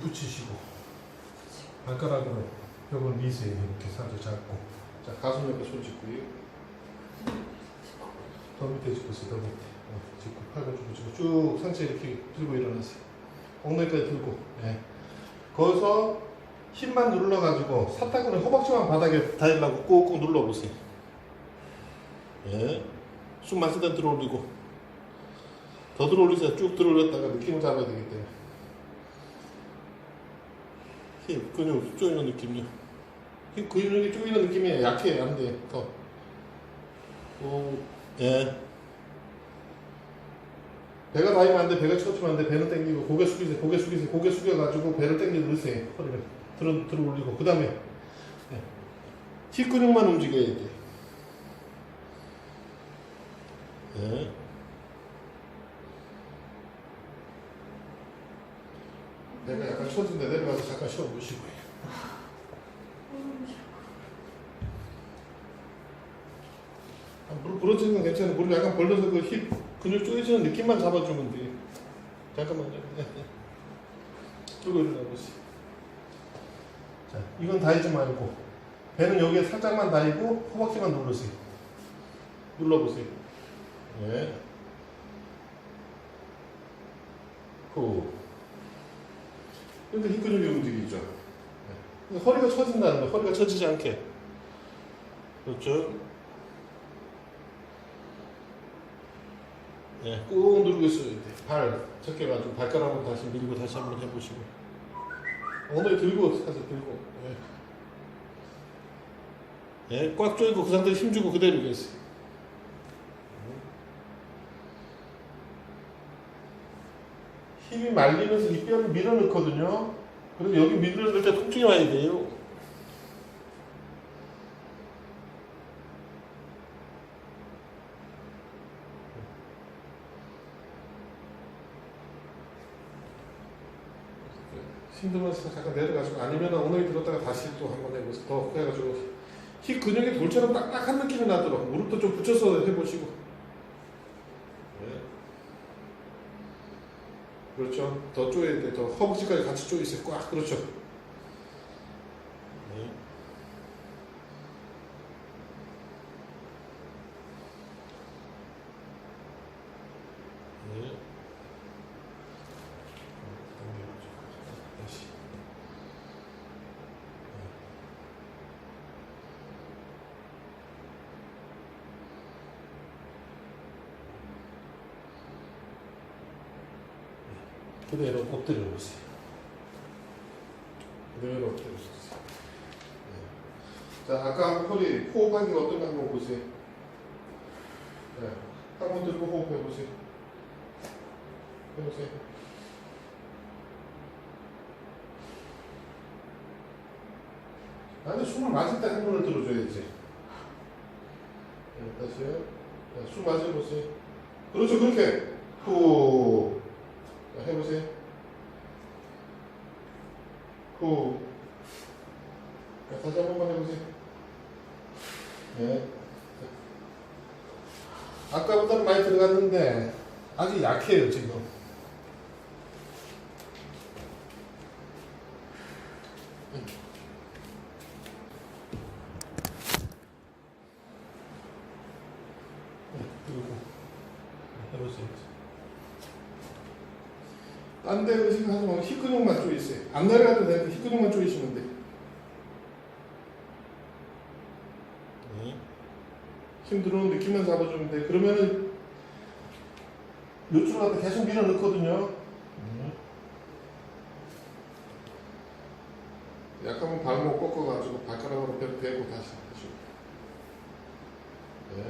붙이시고 발가락으로 벽을 미세히 이렇게 살짝 잡고. 자 가슴 옆에 손 짚고요 더 밑에 짚으세요 더 밑에. 어, 짚고 팔과 쭉 짚고 쭉 상체 이렇게 들고 일어나세요. 엉덩이까지 들고 예. 거기서 힘만 눌러가지고 사타구니 허벅지만 바닥에 닿으려고 꾹꾹 눌러보세요. 예. 숨만 쓰다 들어 올리고. 더 들어 올리세요. 쭉 들어 올렸다가 느낌을 잡아야 되기 때문에 힘, 근육 쪼이는 느낌이요. 힘, 근육이 쪼이는 느낌이 약해, 안 돼. 더. 오, 예. 배가 닿으면 안 돼, 배가 쳐주면 안 돼, 배는 당기고, 고개 숙이세요, 고개 숙이세요, 고개 숙여가지고 배를 당겨 넣으세요, 허리를. 들어, 들어 올리고, 그 다음에, 예. 힙 근육만 움직여야 돼. 예. 내가 약간 처진데 내려가서 잠깐 쉬어 보시고요. 아, 무릎 부러지는 건 괜찮아요. 무릎 약간 벌려서 그 힙 근육 쪼개지는 느낌만 잡아주면 돼. 잠깐만요. 들고 일어나보세요. 자, 이건 닿이지 말고 배는 여기에 살짝만 닿이고 허벅지만 누르세요. 눌러보세요. 네. 후. 이렇게 힙 근육이 움직이죠. 네. 허리가 처진다는 거예요. 허리가 처지지 않게. 그렇죠. 네, 꾹 누르고 있어야 돼. 발 적게 가지고 발가락으로 다시 밀고 다시 한번 해보시고. 엉덩이 들고 살짝 들고. 예. 예, 꽉 조이고 그 상태로 힘주고 그대로 계세요. 힘이 말리면서 이 뼈를 밀어넣거든요. 그래서 여기 밀어넣을 때 통증이 와야 돼요. 힘들면서 잠깐 내려가지고 아니면 엉덩이 들었다가 다시 또 한 번 해보세요. 더 해가지고 힙 근육이 돌처럼 딱딱한 느낌이 나도록 무릎도 좀 붙여서 해보시고. 네. 그렇죠. 더 쪼여야 돼. 더 허벅지까지 같이 쪼이세요. 꽉. 그렇죠. 네. 네. 당겨가지고. 다시. 그대로 엎드려 보세요. 그대로 엎드려 보세요. 네. 자, 아까 허리 호흡하는 게 어떤가 한번 보세요. 네. 한번 들고 호흡해 보세요. 해보세요. 아니, 숨을 마실 때한 번을 들어줘야지. 네, 다시요. 자, 숨 마셔보세요. 그렇죠, 그렇게. 후. 자, 해보세요. 후. 자, 다시 한 번만 해보세요. 네. 아까보다는 많이 들어갔는데 아직 약해요 지금. 네, 그리고 해보세요. 딴 데 의식하지 말고 힙 근육만 조이세요. 안 내려가도 되는데 힙 근육만 조이시면 돼. 네. 힘 들어오는 느낌만 잡아주면 돼. 그러면은 요추를 갖다 계속 밀어 넣거든요. 약간 발목 꺾어가지고 발가락으로 배 대고 다시 하시고. 네.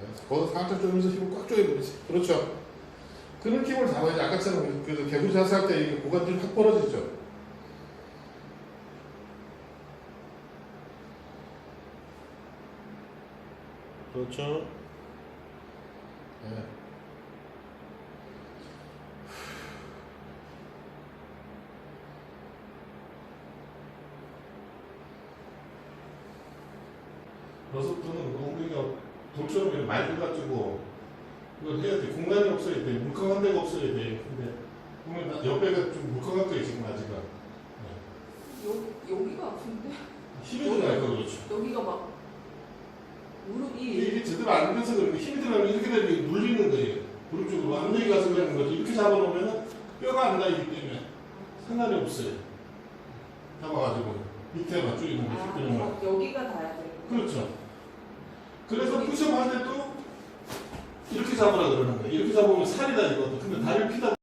네. 거기서 살짝 조이면서 힘을 꽉 조여버리세요. 그렇죠. 그 느낌을 잡아야지. 아까처럼 그 개구리 자세할 때 이게 고관절이 확 벌어지죠. 그렇죠. 네. 러스프는 엉덩이가 돌처럼 이렇게 맑아가지고 이걸 해야 돼. 공간이 없어야 돼. 물컹한 데가 없어야 돼. 근데 보면 나- 옆에가 좀 물컹하게 지금 아직은 여, 여기가 아픈데? 힘이 들어가니까 그렇죠. 여기가 막 무릎이 이게 제대로 안 돼서 그런데 힘이 들어가면 이렇게 되면 이게 눌리는 거예요. 무릎 쪽으로 완전히 가서 그러는 거죠. 이렇게 잡아놓으면 뼈가 안 나이기 때문에 상관이 없어요. 잡아가지고 밑에만 쭉 있는 게 아, 여기가 닿아야 돼. 그렇죠. 그래서 푸시업 할 때도 이렇게 잡으라 그러는 거예요. 이렇게 잡으면 살이다 이것도. 근데 다리를 피다